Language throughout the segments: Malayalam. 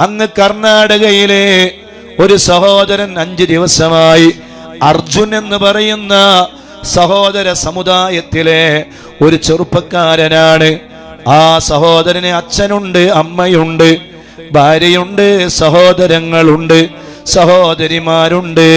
അങ്ങ് കർണാടകയിലെ ഒരു സഹോദരൻ അഞ്ച് ദിവസമായി അർജുൻ എന്ന് പറയുന്ന സഹോദര സമുദായത്തിലെ ഒരു ചെറുപ്പക്കാരനാണ്. ആ സഹോദരന് അച്ഛനുണ്ട് അമ്മയുണ്ട് ഭാര്യയുണ്ട് സഹോദരങ്ങളുണ്ട് സഹോദരിമാരുണ്ട്.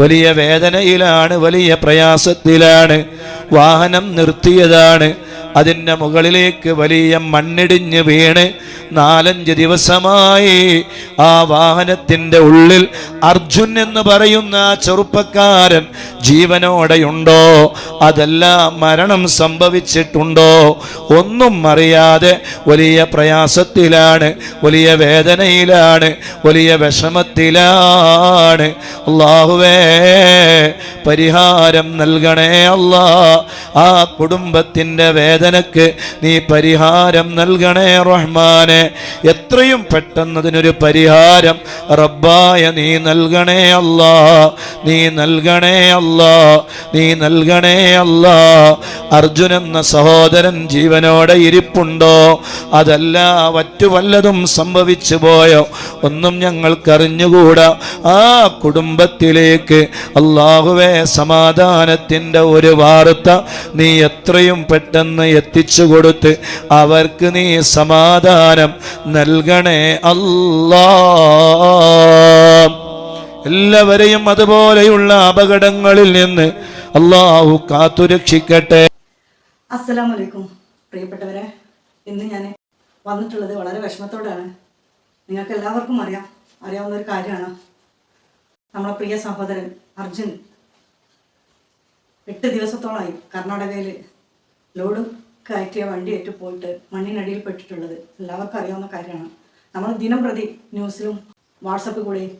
വലിയ വേദനയിലാണ് വലിയ പ്രയാസത്തിലാണ് വാഹനം നിർത്തിയതാണ്. അതിന്റെ മുകളിലേക്ക് വലിയ മണ്ണിടിഞ്ഞ് വീണ് നാലഞ്ച് ദിവസമായി ആ വാഹനത്തിന്റെ ഉള്ളിൽ അർജുൻ എന്ന് പറയുന്ന ആ ചെറുപ്പക്കാരൻ ജീവനോടെയുണ്ടോ? അതല്ല മരണം സംഭവിച്ചിട്ടുണ്ടോ? ഒന്നും അറിയാതെ വലിയ പ്രയാസത്തിലാണ് വലിയ വേദനയിലാണ് വലിയ വിഷമത്തിലാണ്. അള്ളാഹുവേ പരിഹാരം നൽകണേ അല്ല. ആ കുടുംബത്തിന്റെ വേദനക്ക് നീ പരിഹാരം നൽകണേ റഹ്മാനെ. എത്രയും പെട്ടെന്നതിനൊരു പരിഹാരം റബ്ബായ നീ നൽകണേ അല്ല. നീ നൽകണേ അല്ല. നീ നൽകണേ അല്ലാ. അർജുൻ എന്ന സഹോദരൻ ജീവനോടെ ഇരിപ്പുണ്ടോ? അതല്ല മറ്റു വല്ലതും സംഭവിച്ചു പോയോ? ഒന്നും ഞങ്ങൾക്കറിഞ്ഞുകൂടാ. ആ കുടുംബത്തിലേക്ക് അള്ളാഹുവേ സമാധാനത്തിന്റെ ഒരു വാർത്ത നീ എത്രയും പെട്ടെന്ന് എത്തിച്ചു കൊടുത്ത് അവർക്ക് നീ സമാധാനം നൽകണേ അല്ലാ. എല്ലാവരെയും അതുപോലെയുള്ള അപകടങ്ങളിൽ നിന്ന് അള്ളാഹു കാത്തുരക്ഷിക്കട്ടെ. അസ്സലാമു വലൈക്കും പ്രിയപ്പെട്ടവരെ ഇന്ന് ഞാൻ വന്നിട്ടുള്ളത് വളരെ വിഷമത്തോടെയാണ് നിങ്ങൾക്ക് എല്ലാവർക്കും അറിയാം അറിയാവുന്ന ഒരു കാര്യമാണ്. നമ്മളെ പ്രിയ സഹോദരൻ അർജുൻ എട്ട് ദിവസത്തോളമായി കർണാടകയിൽ ലോഡ് കയറ്റിയ വണ്ടിയേറ്റ് പോയിട്ട് മണ്ണിനടിയിൽ പെട്ടിട്ടുള്ളത്. എല്ലാവർക്കും അറിയാവുന്ന കാര്യമാണ്. നമ്മൾ ദിനം പ്രതി ന്യൂസിലും വാട്സപ്പിൽ കൂടെയും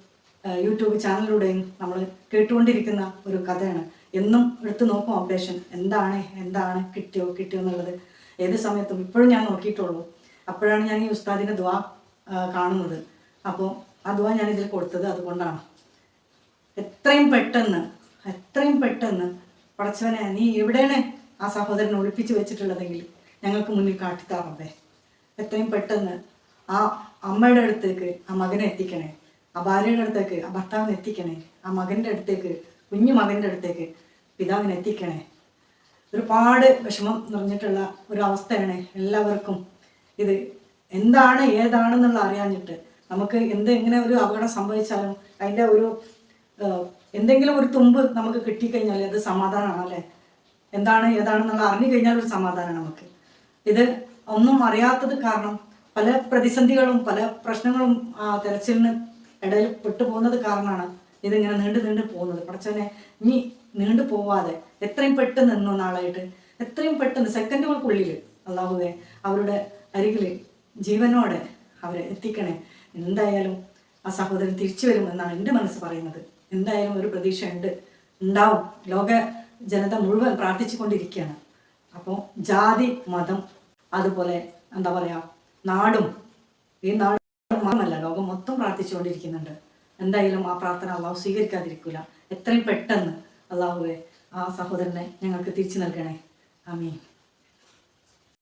യൂട്യൂബ് ചാനലിലൂടെയും നമ്മൾ കേട്ടുകൊണ്ടിരിക്കുന്ന ഒരു കഥയാണ്. എന്നും എടുത്തു നോക്കും ഓപ്പറേഷൻ എന്താണ് എന്താണ് കിട്ടിയോ കിട്ടിയോ എന്നുള്ളത്. ഏത് സമയത്തും ഇപ്പോഴും ഞാൻ നോക്കിയിട്ടുള്ളൂ. അപ്പോഴാണ് ഞാൻ ഈ ഉസ്താദിന്റെ ദ്വാ കാണുന്നത്. അപ്പോൾ ആ ദ്വാ ഞാൻ ഇതിൽ കൊടുത്തത് അതുകൊണ്ടാണ്. എത്രയും പെട്ടെന്ന് എത്രയും പെട്ടെന്ന് പടച്ചവനെ നീ എവിടെയാണ് ആ സഹോദരനെ ഒളിപ്പിച്ച് വെച്ചിട്ടുള്ളതെങ്കിൽ ഞങ്ങൾക്ക് മുന്നിൽ കാട്ടിത്താറേ എത്രയും പെട്ടെന്ന് ആ അമ്മയുടെ അടുത്തേക്ക് ആ മകനെ എത്തിക്കണേ. ആ ഭാര്യയുടെ അടുത്തേക്ക് ആ ഭർത്താവിനെ എത്തിക്കണേ. ആ മകന്റെ അടുത്തേക്ക് കുഞ്ഞു മകന്റെ അടുത്തേക്ക് പിതാവിനെ എത്തിക്കണേ. ഒരുപാട് വിഷമം നിറഞ്ഞിട്ടുള്ള ഒരു അവസ്ഥയാണ് എല്ലാവർക്കും. ഇത് എന്താണ് ഏതാണെന്നുള്ള അറിയാഞ്ഞിട്ട് നമുക്ക് എന്ത് എങ്ങനെ ഒരു അപകടം സംഭവിച്ചാലും അതിന്റെ ഒരു എന്തെങ്കിലും ഒരു തുമ്പ് നമുക്ക് കിട്ടിക്കഴിഞ്ഞാൽ അത് സമാധാനമാണ് അല്ലേ? എന്താണ് ഏതാണെന്നുള്ള അറിഞ്ഞു കഴിഞ്ഞാൽ ഒരു സമാധാനമാണ് നമുക്ക്. ഇത് ഒന്നും അറിയാത്തത് കാരണം പല പ്രതിസന്ധികളും പല പ്രശ്നങ്ങളും തെരച്ചിലിന് ഇടയിൽ പെട്ടുപോകുന്നത് കാരണമാണ് ഇതിങ്ങനെ നീണ്ടു നീണ്ടു പോകുന്നത്. പഠിച്ചവനെ ഇനി നീണ്ടു പോവാതെ എത്രയും പെട്ടെന്ന് നിന്നു നാളായിട്ട് എത്രയും പെട്ടെന്ന് സെക്കൻഡുകൾക്കുള്ളിൽ അള്ളാഹുവെ അവരുടെ അരികിൽ ജീവനോടെ അവരെ എത്തിക്കണേ. എന്തായാലും ആ സഹോദരൻ തിരിച്ചു വരുമെന്നാണ് എന്റെ മനസ്സ് പറയുന്നത്. എന്തായാലും ഒരു പ്രതീക്ഷ ഉണ്ട് ഉണ്ടാവും. ലോക ജനത മുഴുവൻ പ്രാർത്ഥിച്ചുകൊണ്ടിരിക്കുകയാണ്. അപ്പോൾ ജാതി മതം അതുപോലെ എന്താ പറയുക നാടും. ഈ നാടും മാത്രമല്ല ലോകം മൊത്തം പ്രാർത്ഥിച്ചുകൊണ്ടിരിക്കുന്നുണ്ട്. എന്തായാലും ആ പ്രാർത്ഥന അള്ളാഹു സ്വീകരിക്കാതിരിക്കില്ല എത്രയും പെട്ടെന്ന് അള്ളാഹുവെ ആ സഹോദരനെ ഞങ്ങൾക്ക് തിരിച്ചു നൽകണേ. ആമീൻ.